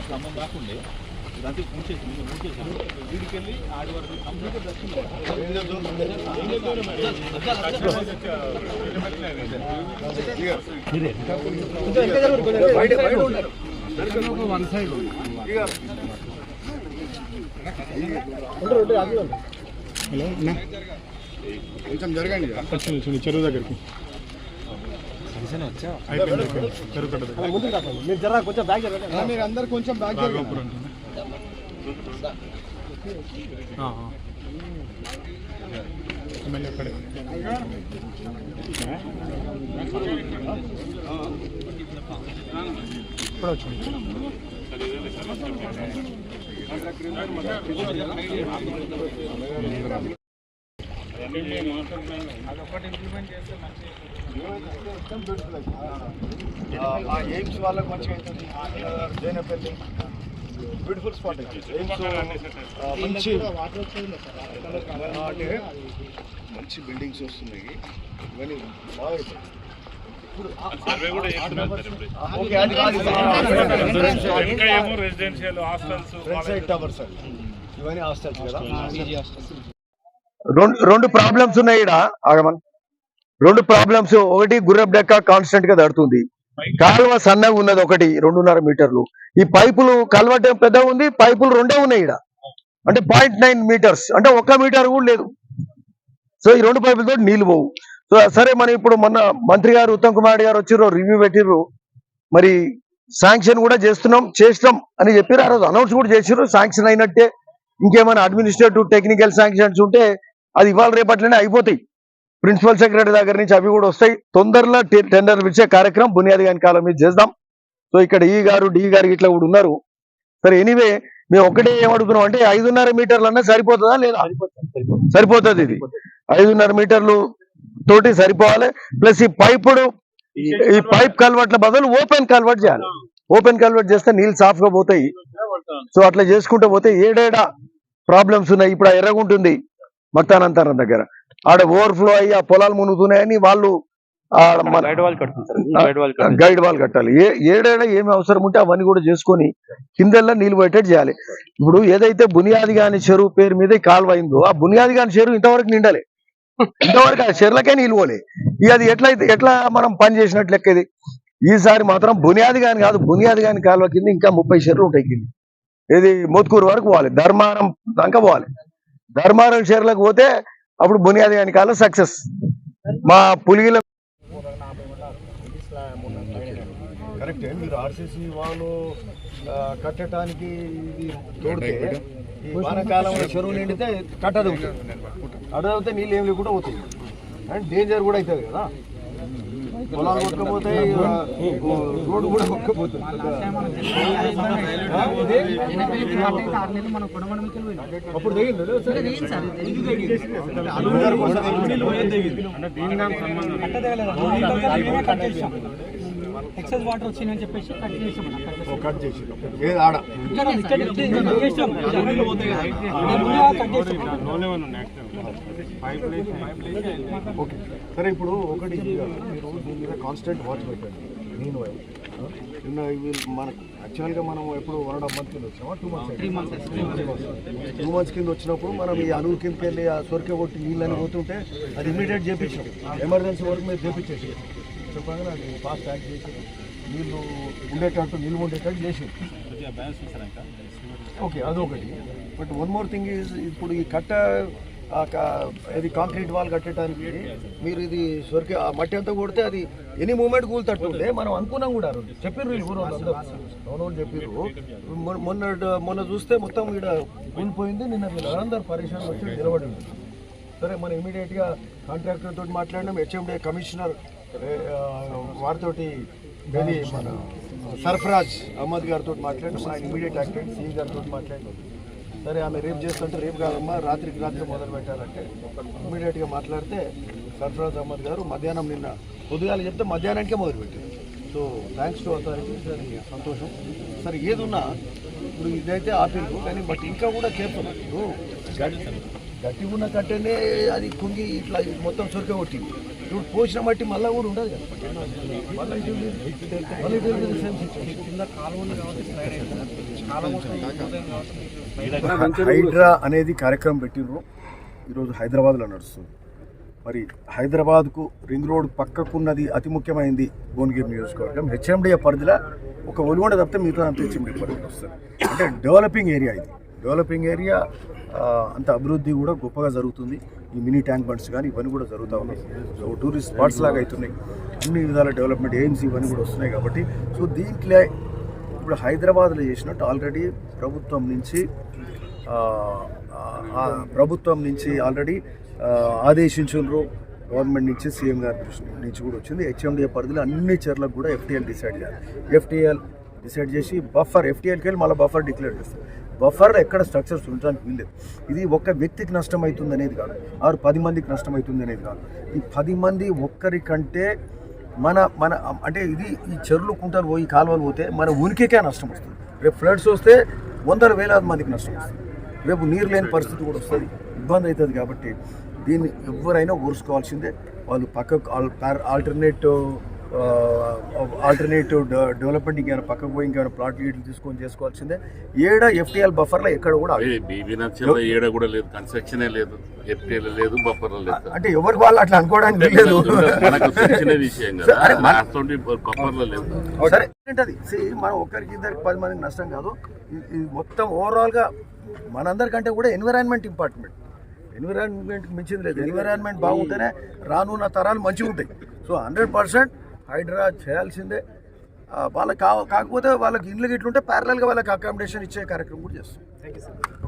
స్తంభం కాకుండా ఇదంతా ముంచేసి ముంచేసి వీడికి వెళ్ళి ఆడి వరకు కంప్లీట్ వన్ సైడ్ కొంచెం జరగండి వచ్చింది చెరువు దగ్గరికి. మీరు కొంచెం అందరు కొంచెం బ్యాక్ ఇప్పుడు వచ్చింది. ఎయిమ్స్ వాళ్ళకి మంచిగా అవుతుంది జైనపల్లి బ్యూటిఫుల్ స్పాట్ ఎయిమ్స్ మంచి మంచి బిల్డింగ్స్ వస్తున్నాయి. ఇవన్నీ బాగా ఇంకా ఏమో residential hostels front side towers అండి ఇవన్నీ హాస్టల్స్ కదా. రెండు రెండు ప్రాబ్లమ్స్ ఉన్నాయి ఈడ. ఆగమన్. రెండు ప్రాబ్లమ్స్ ఒకటి గుర్రపు డెక్క కాన్స్టెంట్గా దడుతుంది కాలువ సన్నగా ఉన్నది ఒకటి రెండున్నర మీటర్లు. ఈ పైపులు కలవట పెద్దగా ఉంది పైపులు రెండే ఉన్నాయి ఈడ. అంటే పాయింట్ నైన్ మీటర్స్ అంటే ఒక్క మీటర్ కూడా లేదు. సో ఈ రెండు పైపులతో నీళ్ళు పోవు. సో సరే మనం ఇప్పుడు మొన్న మంత్రి గారు ఉత్తమ్ కుమార్ రెడ్డి గారు వచ్చిర్రు రివ్యూ పెట్టిర్రు. మరి శాంక్షన్ కూడా చేస్తున్నాం చేసినాం అని చెప్పారు ఆ రోజు అనౌన్స్ కూడా చేసిర్రు. శాంక్షన్ అయినట్టే ఇంకేమైనా అడ్మినిస్ట్రేటివ్ టెక్నికల్ శాంక్షన్స్ ఉంటే అది ఇవాళ రేపట్లోనే అయిపోతాయి. ప్రిన్సిపల్ సెక్రటరీ దగ్గర నుంచి అవి కూడా వస్తాయి. తొందరలో టెండర్ పిలిచే కార్యక్రమం బునియాది గారి కాలం మీద చేద్దాం. సో ఇక్కడ ఈ గారు డి గారు ఇట్లా కూడా ఉన్నారు. సరే ఎనీవే మేము ఒకటే ఏమడుగుతున్నాం అంటే ఐదున్నర మీటర్లు అన్నా సరిపోతుందా లేదా సరిపోతుంది ఇది. ఐదున్నర మీటర్లు తోటి సరిపోవాలి. ప్లస్ ఈ పైపుడు ఈ పైప్ కల్వర్ట్ల బదులు ఓపెన్ కల్వర్ట్ చేయాలి. ఓపెన్ కల్వర్ట్ చేస్తే నీళ్ళు సాఫ్గా పోతాయి. సో అట్లా చేసుకుంటూ పోతే ఏడేడా ప్రాబ్లమ్స్ ఉన్నాయి. ఇప్పుడు ఆ ఎర్రగుంటుంది మత్తానంతరం దగ్గర. ఆడ ఓవర్ఫ్లో అయ్యి ఆ పొలాలు మునుగుతున్నాయని వాళ్ళు గైడ్ వాళ్ళు కట్టాలి. ఏ ఏడేడ ఏమి అవసరం ఉంటే అవన్నీ కూడా చేసుకొని కిందెల్లా నీళ్ళు పెట్టేట్టు చేయాలి. ఇప్పుడు ఏదైతే బునియాది గాని చెరువు పేరు మీద కాలువ అయిందో ఆ బునియాది గాని చెరువు ఇంతవరకు నిండాలి. ఇంతవరకు ఆ చెర్లకే నీళ్ళు పోలే. ఇక అది ఎట్లయితే ఎట్లా మనం పని చేసినట్లు లెక్క ఇది? ఈసారి మాత్రం బునియాది గాని కాదు బునియాది గాని కాలువ కింద ఇంకా ముప్పై చెర్లు ఉంటాయి కింద. ఇది మోత్కూరు వరకు పోవాలి. ధర్మారం దాకా పోవాలి. ధర్మారం చెర్లకు పోతే అప్పుడు బునియాది గాని కాలువ సక్సెస్. మా పులిగిల కరెక్ట్. మీరు ఆర్సీసీ వాళ్ళు కట్టడానికి ఇది వానాకాలంలో చెరువు నిండితే కట్టదు అడవుతే నీళ్ళు ఏం లేకుండా పోతాయి. అండ్ డేంజర్ కూడా అవుతుంది కదా. పొలాలు కొట్టుకపోతే రోడ్డు కూడా కొట్టుకపోతుంది. అప్పుడు ఎక్సెస్ వాటర్ వచ్చిందని చెప్పేసి కట్ చేసాం. కట్ చేసి. ఏది ఆడ? కట్ చేసాం. ఓకే. సరే ఇప్పుడు ఒకటి మీరు దీని మీద కాన్స్టెంట్ వాచ్ పెట్టండి. నేను నిన్న మనకు యాక్చువల్గా మనం ఎప్పుడు వన్ అండ్ హాఫ్ మంత్ కింద వచ్చామా? Two months three months two months కింద వచ్చినప్పుడు మనం ఈ అణువు కిందకి వెళ్ళి ఆ సొరికే కొట్టి నీళ్ళని పోతుంటే అది ఇమీడియట్ చేపించాం. ఎమర్జెన్సీ వరకు మీరు చేపించేసి. చెప్పగానే అది ఫాస్ట్ యాక్ట్ చేశారు. నీళ్ళు ఉండేటట్టు నిల్వ ఉండేటట్టు చేశారు. ఓకే అదొకటి. But one more thing is ఇప్పుడు ఈ కట్ట ఇది కాంక్రీట్ వాల్ కట్టడానికి మీరు ఇది సొరికి ఆ మట్టి అంతా కొడితే అది ఎనీ మూమెంట్ కూలుతట్టుంటే మనం అనుకున్నాం కూడా. చెప్పారు వీళ్ళు ఊరు వాళ్ళు అవునవును చెప్పారు మొన్న మొన్న- మొన్న చూస్తే మొత్తం ఇక్కడ కూలిపోయింది. నిన్న వీళ్ళందరూ పరిశ్రమ వచ్చి నిలబడి సరే మనం ఇమీడియట్గా కాంట్రాక్టర్ తోటి మాట్లాడినాం. హెచ్ఎండే కమిషనర్ వారితోటి ఇది మన సర్ఫరాజ్ అహ్మద్ గారితో మాట్లాడు ఆయన ఇమీడియట్ యాక్టెడ్ సీఎం గారితో మాట్లాడు. సరే ఆమె రేపు చేస్తుంటే రేపు కాదమ్మా రాత్రికి రాత్రి మొదలు పెట్టాలంటే ఇమీడియట్గా మాట్లాడితే సర్ఫరాజ్ అహ్మద్ గారు మధ్యాహ్నం నిన్న పొద్దుగాల చెప్తే మధ్యాహ్నానికే మొదలు పెట్టారు. So thanks to authority sir సంతోషం. సరే ఏదున్నా ఇప్పుడు ఇదైతే ఆపిల్లు కానీ బట్ ఇంకా కూడా కేర్ఫుల్ ఇప్పుడు గట్టి ఉన్న కట్టెనే అది కుంగి ఇట్లా మొత్తం సొరక కొట్టింది. ఇప్పుడు పోసిన మట్టి మళ్ళా కూడా ఉండదు కదా. హైడ్రా అనేది కార్యక్రమం పెట్టిండ్రు ఈరోజు హైదరాబాద్లో నడుస్తుంది. మరి హైదరాబాద్కు రింగ్ రోడ్ పక్కకున్నది అతి ముఖ్యమైనది భువనగిరి నియోజకవర్గం. హెచ్ఎండిఏ పరిధిలో ఒక ఒలిగొండ తప్పితే మిగతా అంత హెచ్ఎండి పరిధిలో వస్తుంది. అంటే డెవలపింగ్ ఏరియా ఇది. డెవలపింగ్ ఏరియా అంత అభివృద్ధి కూడా గొప్పగా జరుగుతుంది. ఈ మినీ ట్యాంక్ బండ్స్ కానీ ఇవన్నీ కూడా జరుగుతూ ఉన్నాయి. సో టూరిస్ట్ స్పాట్స్ లాగా అవుతున్నాయి అన్ని విధాల డెవలప్మెంట్ ఎయిమ్స్ ఇవన్నీ కూడా వస్తున్నాయి కాబట్టి. సో దీంట్లో ఇప్పుడు హైదరాబాద్లో చేసినట్టు ఆల్రెడీ ప్రభుత్వం నుంచి ప్రభుత్వం నుంచి ఆల్రెడీ ఆదేశించు గవర్నమెంట్ నుంచి సీఎం గారి నుంచి కూడా వచ్చింది. హెచ్ఎండిఏ పరిధిలో అన్ని చర్లకు కూడా ఎఫ్టీఎల్ డిసైడ్ చేయాలి. ఎఫ్టీఎల్ డిసైడ్ చేసి బఫర్ ఎఫ్టీఎల్కి వెళ్ళి మళ్ళీ బఫర్ డిక్లేర్ చేస్తారు. బఫర్లో ఎక్కడ స్ట్రక్చర్స్ ఉండడానికి వీల్లేదు. ఇది ఒక్క వ్యక్తికి నష్టం అవుతుంది అనేది కాదు. ఆరు పది మందికి నష్టం అవుతుంది అనేది కాదు. ఈ పది మంది ఒక్కరికంటే మన మన అంటే ఇది ఈ చెరువులు కుంటలు పోయి కాలువలు పోతే మన ఉనికికే నష్టం వస్తుంది. రేపు ఫ్లడ్స్ వస్తే వందల వేలాది మందికి నష్టం వస్తుంది. రేపు నీరు లేని పరిస్థితి కూడా వస్తుంది. ఇబ్బంది అవుతుంది కాబట్టి దీన్ని ఎవరైనా ఊరుసుకోవాల్సిందే వాళ్ళు పక్కకు ఆల్టర్నేటివ్ ఆల్టర్నేటివ్ డెవలప్మెంట్ ఇంకేమైనా పక్కకు పోయి ఇంకేమైనా ప్లాట్ గీట్లు తీసుకొని చేసుకోవాల్సిందే. ఏడ ఎఫ్టీఎల్ బఫర్లో ఎక్కడ కూడా ఏడ కూడా లేదు. కన్స్ట్రక్షనే లేదు. ఎఫ్టీఎల్ లేదు బఫర్ లేదు. అంటే ఎవరికి వాళ్ళు అట్లా అనుకోవడానికి లేదు. విషయం బఫర్లో లేదు సరే ఏంటది? మనం ఒక్కరికి ఇద్దరికి పది మందికి నష్టం కాదు. ఇది మొత్తం ఓవరాల్గా మనందరికంటే కూడా ఎన్విరాన్మెంట్ ఇంపార్టెంట్ ఎన్విరాన్మెంట్ మించింది లేదు. ఎన్విరాన్మెంట్ బాగుంటేనే రానున్న తరాలు మంచిగా ఉంటాయి సో హండ్రెడ్ పర్సెంట్ హైడ్రా చేయాల్సిందే. వాళ్ళకి కాకపోతే వాళ్ళకి ఇండ్లు గిట్లుంటే ప్యారలల్గా వాళ్ళకి అకామిడేషన్ ఇచ్చే కార్యక్రమం కూడా చేస్తాం.